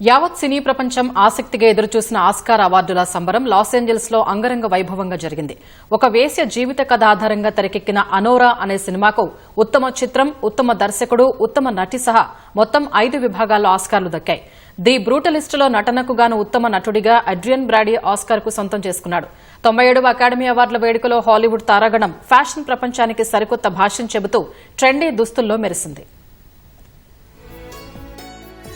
యావత్ సినీ ప్రపంచం ఆసక్తిగా ఎదురుచూసిన ఆస్కార్ అవార్డుల సంబరం లాస్ ఏంజల్స్లో అంగరంగ వైభవంగా జరిగింది. ఒక వేశ్య జీవిత కథ ఆధారంగా తెరకెక్కిన అనోరా అనే సినిమాకు ఉత్తమ చిత్రం ఉత్తమ దర్శకుడు ఉత్తమ నటి సహా మొత్తం ఐదు విభాగాల్లో ఆస్కార్లు దక్కాయి. ది బ్రూటలిస్టులో నటనకు గాను ఉత్తమ నటుడిగా అడ్రియన్ బ్రాడీ ఆస్కార్కు సొంతం చేసుకున్నాడు. తొంభై ఏడవ అకాడమీ అవార్డుల వేడుకలో హాలీవుడ్ తారాగణం ఫ్యాషన్ ప్రపంచానికి సరికొత్త భాష్యం చెబుతూ ట్రెండీ దుస్తుల్లో మెరిసింది.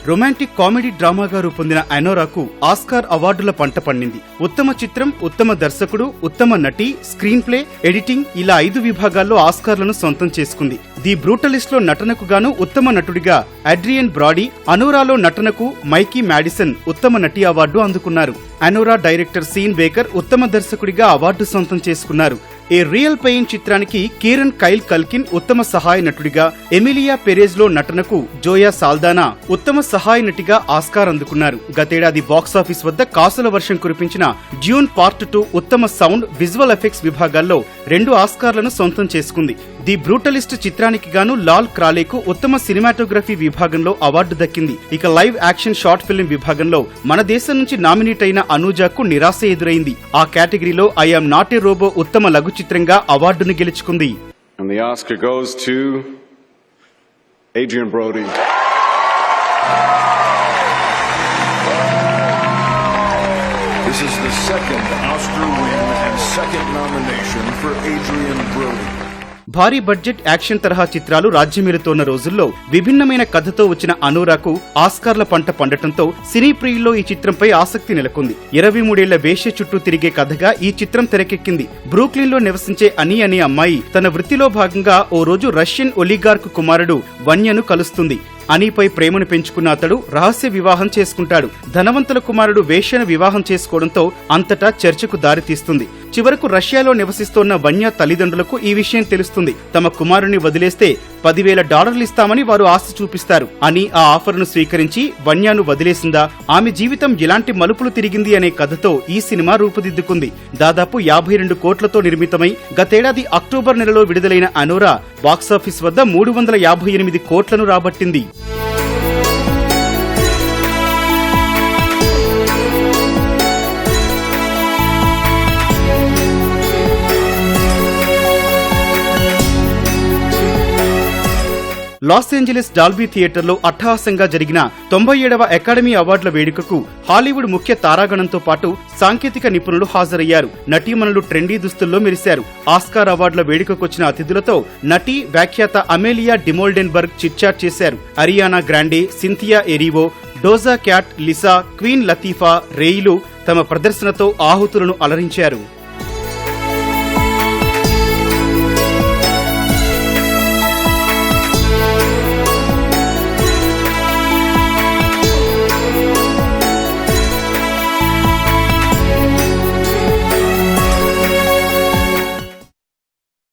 రొమాంటిక్ కామెడీ డ్రామాగా రూపొందిన అనోరాకు ఆస్కార్ అవార్డుల పంట పండింది. ఉత్తమ చిత్రం ఉత్తమ దర్శకుడు ఉత్తమ నటి స్క్రీన్ ప్లే ఎడిటింగ్ ఇలా ఐదు విభాగాల్లో ఆస్కార్లను సొంతం చేసుకుంది. ది బ్రూటలిస్ట్లో నటనకు గాను ఉత్తమ నటుడిగా అడ్రియన్ బ్రాడీ అనోరాలో నటనకు మైకీ మాడిసన్ ఉత్తమ నటి అవార్డు అందుకున్నారు. అనోరా డైరెక్టర్ సీన్ బేకర్ ఉత్తమ దర్శకుడిగా అవార్డు సొంతం చేసుకున్నారు. ఏ రియల్ పెయిన్ చిత్రానికి కీరన్ కైల్ కల్కిన్ ఉత్తమ సహాయ నటుడిగా ఎమిలియా పెరేజ్లో నటనకు జోయా సాల్దానా ఉత్తమ సహాయ నటిగా ఆస్కార్ అందుకున్నారు. గతేడాది బాక్సాఫీస్ వద్ద కాసుల వర్షం కురిపించిన డ్యూన్ పార్ట్ టూ ఉత్తమ సౌండ్ విజువల్ ఎఫెక్ట్స్ విభాగాల్లో రెండు ఆస్కార్లను సొంతం చేసుకుంది. ది బ్రూటలిస్ట్ చిత్రానికి గాను లాల్ క్రాలేకు ఉత్తమ సినిమాటోగ్రఫీ విభాగంలో అవార్డు దక్కింది ఇక లైవ్ యాక్షన్ షార్ట్ ఫిల్మ్ విభాగంలో మన దేశం నుంచి నామినేట్ అయిన అనూజాకు నిరాశ ఎదురైంది ఆ కేటగిరీలో ఐఎమ్ నాట్ ఏ రోబో ఉత్తమ లఘు చిత్రంగా అవార్డును గెలుచుకుంది Adrian Brody. This is the second Oscar win and second nomination for Adrian Brody. భారీ బడ్జెట్ యాక్షన్ తరహా చిత్రాలు రాజ్యమేలుతోన్న రోజుల్లో విభిన్నమైన కథతో వచ్చిన అనూరాకు ఆస్కార్ల పంట పండటంతో సినీ ప్రియుల్లో ఈ చిత్రంపై ఆసక్తి నెలకొంది. ఇరవై మూడేళ్ళ వేష చుట్టూ తిరిగే కథగా ఈ చిత్రం తెరకెక్కింది. బ్రూక్లిన్లో నివసించే అని అనే అమ్మాయి తన వృత్తిలో భాగంగా ఓ రోజు రష్యన్ ఒలిగార్కు కుమారుడు వన్యను కలుస్తుంది. అనీపై ప్రేమను పెంచుకున్న అతడు రహస్య వివాహం చేసుకుంటాడు. ధనవంతుల కుమారుడు వేష్యను వివాహం చేసుకోవడంతో అంతటా చర్చకు దారితీస్తుంది చివరకు రష్యాలో నివసిస్తోన్న వన్య తల్లిదండ్రులకు ఈ విషయం తెలుస్తుంది. తమ కుమారుని వదిలేస్తే పదివేల డాలర్లు ఇస్తామని వారు ఆశ చూపిస్తారు. అని ఆ ఆఫర్ను స్వీకరించి వన్యాను వదిలేసిందా? ఆమె జీవితం ఎలాంటి మలుపులు తిరిగింది అనే కథతో ఈ సినిమా రూపుదిద్దుకుంది. దాదాపు యాభై రెండు కోట్లతో నిర్మితమై గతేడాది అక్టోబర్ నెలలో విడుదలైన అనోరా బాక్సాఫీస్ వద్ద మూడు వందల యాభై ఎనిమిది కోట్లను రాబట్టింది. Bye. లాస్ ఏంజలీస్ డాల్బీ థియేటర్లో అట్టహాసంగా జరిగిన తొంభై ఏడవ అకాడమీ అవార్డుల వేడుకకు హాలీవుడ్ ముఖ్య తారాగణంతో పాటు సాంకేతిక నిపుణులు హాజరయ్యారు. నటీమణులు ట్రెండీ దుస్తుల్లో మెరిశారు. ఆస్కార్ అవార్డుల వేడుకకొచ్చిన అతిథులతో నటి వ్యాఖ్యాత అమేలియా డిమోల్డెన్బర్గ్ చిట్చాట్ చేశారు. Ariana Grande Cynthia Erivo Doja Cat Lisa Queen Latifah రేయిలు తమ ప్రదర్శనతో ఆహుతులను అలరించారు.